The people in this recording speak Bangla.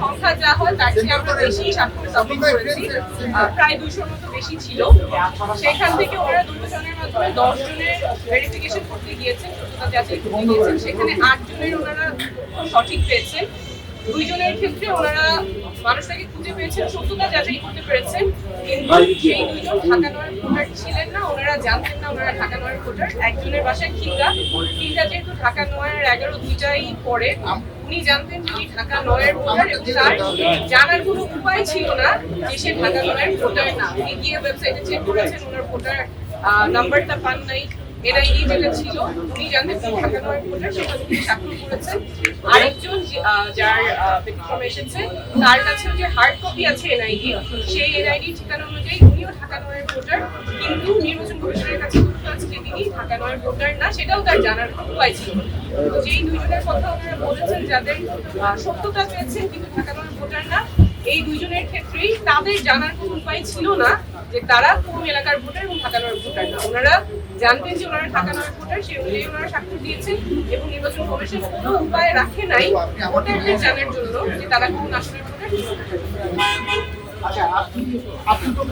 সংখ্যা যা হয় তার চেয়ে আমরা বেশি প্রায় দুশোর মতো বেশি ছিল সেখান থেকে ওরা দুজনের মাধ্যমে দশ জনের ভেরিফিকেশন করতে গিয়েছেন সত্যতা যাচাই করতে গিয়েছেন সেখানে আট জনের ওনারা সঠিক পেয়েছেন দুইজনের ক্ষেত্রে ওনারা মানুষটাকে খুঁজে পেয়েছেন, সত্যতা যাচাই করতে পেরেছেন। সেই দুইজন ঢাকা নয়ের ভোটার ছিলেন না ওনারা জানতেন না ওনারা ঢাকা নয়ের ভোটার। একজনের বাসায় খিলগা। খিলগা যেহেতু ঢাকা নয়ের এগারো দুইটাই পরে উনি জানতেন উনি ঢাকা নয়ের ভোটার এবং তার জানার কোনো উপায় ছিল না যে সে ঢাকা নয়ের ভোটার না। উনি গিয়ে ওয়েবসাইটে চেক করেছেন ওনার ভোটার নাম্বারটা পান নাই এনআইডি যেটা ছিল উনি জানতেন তিনি ঢাকা নয়ের ভোটার সেটা তিনি স্বাক্ষর করেছেন। আরেকজন যার এসেছে তার কাছেও যে হার্ড কপি আছে এনআইডি সেই এনআইডি ঠিকানা তিনি ঢাকা নয়ের ভোটার না, সেটাও তার জানার উপায় ছিল তো যেই দুইজনের কথা ওনারা বলেছেন, যাদের সত্যতা পেয়েছেন কিন্তু ঢাকা নয়ের ভোটার না, এই দুইজনের ক্ষেত্রেই তাদের জানার কোনো উপায় ছিল না যে তারা কোন এলাকার ভোটার এবং ঢাকা নয়ের ভোটার না। ওনারা জানতেন যে ওনারা ঢাকা নয়ের ভোটার, সেই অনুযায়ী ওনারা স্বাক্ষর দিয়েছেন এবং নির্বাচন কমিশন কোনো উপায় রাখে নাই ভোটারদের জানার জন্য যে তারা কোন আসনের ভোটার। আচ্ছা আপনি আপনি তো